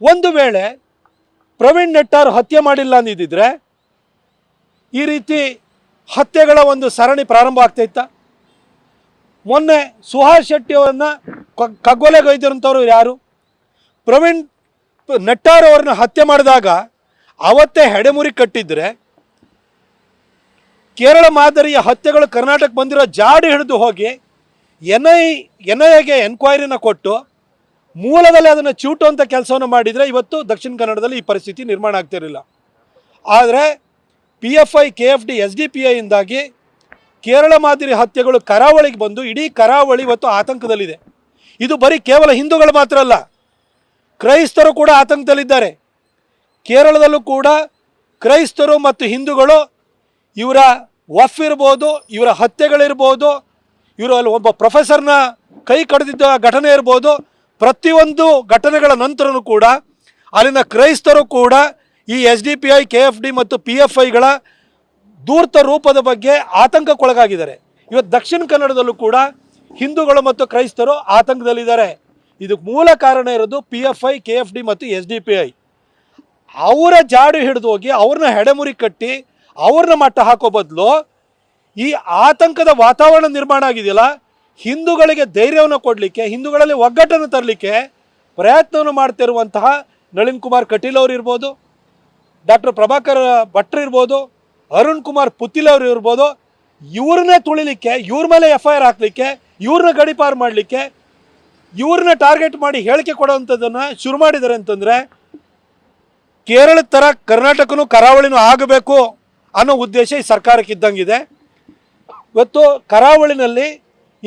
ಒಂದು ವೇಳೆ ಪ್ರವೀಣ್ ನೆಟ್ಟಾರ್ ಹತ್ಯೆ ಮಾಡಿಲ್ಲ ಅಂದಿದ್ದರೆ ಈ ರೀತಿ ಹತ್ಯೆಗಳ ಒಂದು ಸರಣಿ ಪ್ರಾರಂಭ ಆಗ್ತಾ ಮೊನ್ನೆ ಸುಹಾಸ್ ಶೆಟ್ಟಿಯವರನ್ನು ಕಗ್ಗೊಲೆಗೈದಿರೋಂಥವ್ರು ಯಾರು? ಪ್ರವೀಣ್ ನೆಟ್ಟಾರ್ ಅವ್ರನ್ನ ಹತ್ಯೆ ಮಾಡಿದಾಗ ಅವತ್ತೇ ಹೆಡೆಮುರಿ ಕಟ್ಟಿದ್ರೆ ಕೇರಳ ಮಾದರಿಯ ಹತ್ಯೆಗಳು ಕರ್ನಾಟಕ ಬಂದಿರೋ ಜಾಡಿ ಹಿಡಿದು ಹೋಗಿ ಎನ್ ಐ ಎನ್ ಐ ಎಗೆ ಎನ್ಕ್ವೈರಿನ ಕೊಟ್ಟು ಮೂಲದಲ್ಲಿ ಅದನ್ನು ಅಂತ ಕೆಲಸವನ್ನು ಮಾಡಿದರೆ ಇವತ್ತು ದಕ್ಷಿಣ ಕನ್ನಡದಲ್ಲಿ ಈ ಪರಿಸ್ಥಿತಿ ನಿರ್ಮಾಣ ಆಗ್ತಿರಲಿಲ್ಲ ಆದರೆ P F I K F D S D P ಐಯಿಂದಾಗಿ Kerala ಮಾದರಿ ಹತ್ಯೆಗಳು ಕರಾವಳಿಗೆ ಬಂದು ಇಡೀ ಕರಾವಳಿ ಇವತ್ತು ಆತಂಕದಲ್ಲಿದೆ. ಇದು ಬರೀ ಕೇವಲ ಹಿಂದೂಗಳು ಮಾತ್ರ ಅಲ್ಲ, ಕ್ರೈಸ್ತರು ಕೂಡ ಆತಂಕದಲ್ಲಿದ್ದಾರೆ. ಕೇರಳದಲ್ಲೂ ಕೂಡ ಕ್ರೈಸ್ತರು ಮತ್ತು ಹಿಂದೂಗಳು ಇವರ ವಫ್ ಇರ್ಬೋದು, ಇವರ ಹತ್ಯೆಗಳಿರ್ಬೋದು, ಇವರು ಅಲ್ಲಿ ಒಬ್ಬ ಪ್ರೊಫೆಸರ್ನ ಕೈ ಕಡಿದಿದ್ದ ಘಟನೆ ಇರ್ಬೋದು ಪ್ರತಿಯೊಂದು ಘಟನೆಗಳ ನಂತರನೂ ಕೂಡ ಅಲ್ಲಿನ ಕ್ರೈಸ್ತರು ಕೂಡ ಈ S D P I K F D ಮತ್ತು ಪಿ ಎಫ್ ಐಗಳ ದೂರ್ತ ರೂಪದ ಬಗ್ಗೆ ಆತಂಕಕ್ಕೊಳಗಾಗಿದ್ದಾರೆ. ಇವತ್ತು ದಕ್ಷಿಣ ಕನ್ನಡದಲ್ಲೂ ಕೂಡ ಹಿಂದೂಗಳು ಮತ್ತು ಕ್ರೈಸ್ತರು ಆತಂಕದಲ್ಲಿದ್ದಾರೆ. ಇದಕ್ಕೆ ಮೂಲ ಕಾರಣ ಇರೋದು P F I K F D ಮತ್ತು ಎಸ್ ಡಿ ಪಿ ಐ ಅವರ ಜಾಡು ಹಿಡಿದು ಹೋಗಿ ಅವ್ರನ್ನ ಹೆಡೆಮುರಿ ಕಟ್ಟಿ ಅವ್ರನ್ನ ಮಟ್ಟ ಹಾಕೋ ಬದಲು ಈ ಆತಂಕದ ವಾತಾವರಣ ನಿರ್ಮಾಣ ಆಗಿದೆಯಲ್ಲ ಹಿಂದೂಗಳಿಗೆ ಧೈರ್ಯವನ್ನು ಕೊಡಲಿಕ್ಕೆ, ಹಿಂದೂಗಳಲ್ಲಿ ಒಗ್ಗಟ್ಟನ್ನು ತರಲಿಕ್ಕೆ ಪ್ರಯತ್ನವನ್ನು ಮಾಡ್ತಿರುವಂತಹ ನಳಿನ್ ಕುಮಾರ್ ಕಟೀಲ್ ಅವರು ಇರ್ಬೋದು, ಡಾಕ್ಟರ್ ಪ್ರಭಾಕರ್ ಭಟ್ರು ಇರ್ಬೋದು, ಅರುಣ್ ಕುಮಾರ್ ಪುತಿಲ್ ಅವರು ಇರ್ಬೋದು, ಇವ್ರನ್ನೇ ತುಳಿಲಿಕ್ಕೆ, ಇವ್ರ ಮೇಲೆ ಎಫ್ ಐ ಆರ್ ಹಾಕ್ಲಿಕ್ಕೆ, ಇವ್ರನ್ನ ಗಡಿಪಾರು ಮಾಡಲಿಕ್ಕೆ, ಇವ್ರನ್ನ ಟಾರ್ಗೆಟ್ ಮಾಡಿ ಹೇಳಿಕೆ ಕೊಡೋವಂಥದ್ದನ್ನು ಶುರು ಮಾಡಿದ್ದಾರೆ ಅಂತಂದರೆ, ಕೇರಳದ ಥರ ಕರ್ನಾಟಕನೂ ಕರಾವಳಿನೂ ಆಗಬೇಕು ಅನ್ನೋ ಉದ್ದೇಶ ಈ ಸರ್ಕಾರಕ್ಕೆ ಇದ್ದಂಗಿದೆ ಇವತ್ತು ಕರಾವಳಿನಲ್ಲಿ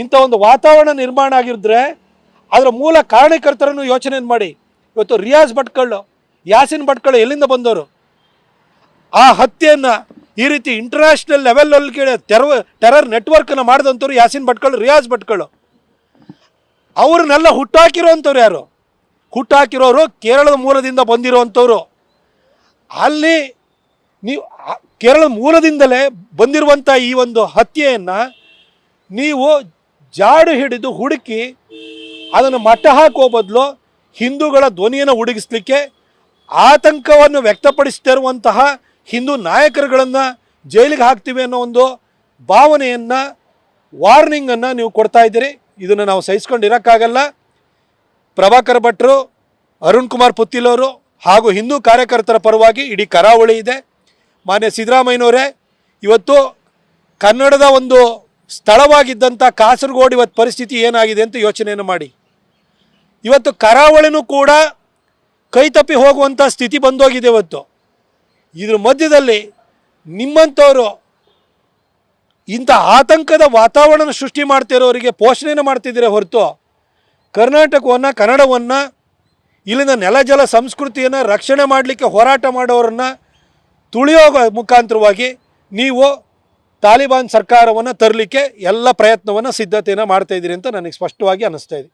ಇಂಥ ಒಂದು ವಾತಾವರಣ ನಿರ್ಮಾಣ ಆಗಿದ್ರೆ ಅದರ ಮೂಲ ಕಾರಣಕರ್ತರನ್ನು ಯೋಚನೆ ಮಾಡಿ? ಇವತ್ತು ರಿಯಾಜ್ ಭಟ್ಕಳ್ಳು, ಯಾಸಿನ್ ಭಟ್ಕಳ್ಳು ಎಲ್ಲಿಂದ ಬಂದವರು? ಆ ಹತ್ಯೆಯನ್ನು ಈ ರೀತಿ ಇಂಟರ್ನ್ಯಾಷನಲ್ ಲೆವೆಲಲ್ಲಿ ಟೆರರ್ ಟೆರರ್ ನೆಟ್ವರ್ಕನ್ನು ಮಾಡಿದಂಥವ್ರು ಯಾಸಿನ್ ಭಟ್ಕಳ್ಳು, ರಿಯಾಜ್ ಭಟ್ಕಳ್ಳು. ಅವ್ರನ್ನೆಲ್ಲ ಹುಟ್ಟಾಕಿರೋವಂಥವ್ರು ಯಾರು? ಹುಟ್ಟಾಕಿರೋರು ಕೇರಳದ ಮೂಲದಿಂದ ಬಂದಿರುವಂಥವ್ರು ಅಲ್ಲಿ ನೀವು ಕೇರಳ ಮೂಲದಿಂದಲೇ ಬಂದಿರುವಂಥ ಈ ಒಂದು ಹತ್ಯೆಯನ್ನು ನೀವು ಜಾಡು ಹಿಡಿದು ಹುಡುಕಿ ಅದನ್ನು ಮಟ್ಟ ಹಾಕುವ ಬದಲು ಹಿಂದೂಗಳ ಧ್ವನಿಯನ್ನು ಹುಡುಗಿಸ್ಲಿಕ್ಕೆ ಆತಂಕವನ್ನು ವ್ಯಕ್ತಪಡಿಸ್ತಿರುವಂತಹ ಹಿಂದೂ ನಾಯಕರುಗಳನ್ನು ಜೈಲಿಗೆ ಹಾಕ್ತೀವಿ ಅನ್ನೋ ಒಂದು ಭಾವನೆಯನ್ನು ವಾರ್ನಿಂಗನ್ನು ನೀವು ಕೊಡ್ತಾ ಇದ್ದೀರಿ. ಇದನ್ನು ನಾವು ಸಹಿಸ್ಕೊಂಡಿರೋಕ್ಕಾಗಲ್ಲ ಪ್ರಭಾಕರ್ ಭಟ್ರು, ಅರುಣ್ ಕುಮಾರ್ ಪುತ್ತಿಲವರು ಹಾಗೂ ಹಿಂದೂ ಕಾರ್ಯಕರ್ತರ ಪರವಾಗಿ ಇಡೀ ಕರಾವಳಿ ಇದೆ. ಮಾನ್ಯ ಸಿದ್ದರಾಮಯ್ಯನವರೇ, ಇವತ್ತು ಕನ್ನಡದ ಒಂದು ಸ್ಥಳವಾಗಿದ್ದಂಥ ಕಾಸರಗೋಡು ಇವತ್ತು ಪರಿಸ್ಥಿತಿ ಏನಾಗಿದೆ ಅಂತ ಯೋಚನೆಯನ್ನು ಮಾಡಿ. ಇವತ್ತು ಕರಾವಳಿನೂ ಕೂಡ ಕೈತಪ್ಪಿ ಹೋಗುವಂಥ ಸ್ಥಿತಿ ಬಂದೋಗಿದೆ ಇವತ್ತು. ಇದ್ರ ಮಧ್ಯದಲ್ಲಿ ನಿಮ್ಮಂಥವರು ಇಂಥ ಆತಂಕದ ವಾತಾವರಣ ಸೃಷ್ಟಿ ಮಾಡ್ತಿರೋರಿಗೆ ಪೋಷಣೆಯನ್ನು ಮಾಡ್ತಿದ್ದೀರ ಹೊರತು ಕರ್ನಾಟಕವನ್ನು, ಕನ್ನಡವನ್ನು, ಇಲ್ಲಿನ ನೆಲ ಜಲ ಸಂಸ್ಕೃತಿಯನ್ನು ರಕ್ಷಣೆ ಮಾಡಲಿಕ್ಕೆ ಹೋರಾಟ ಮಾಡೋರನ್ನು ತುಳಿಯೋ ಮುಖಾಂತರವಾಗಿ ನೀವು ತಾಲಿಬಾನ್ ಸರ್ಕಾರವನ್ನು ತರಲಿಕ್ಕೆ ಎಲ್ಲ ಪ್ರಯತ್ನವನ್ನು ಸಿದ್ಧತೆಯನ್ನು ಮಾಡ್ತಾ ಇದ್ದೀರಿ ಅಂತ ನನಗೆ ಸ್ಪಷ್ಟವಾಗಿ ಅನ್ನಿಸ್ತಾ ಇದೆ.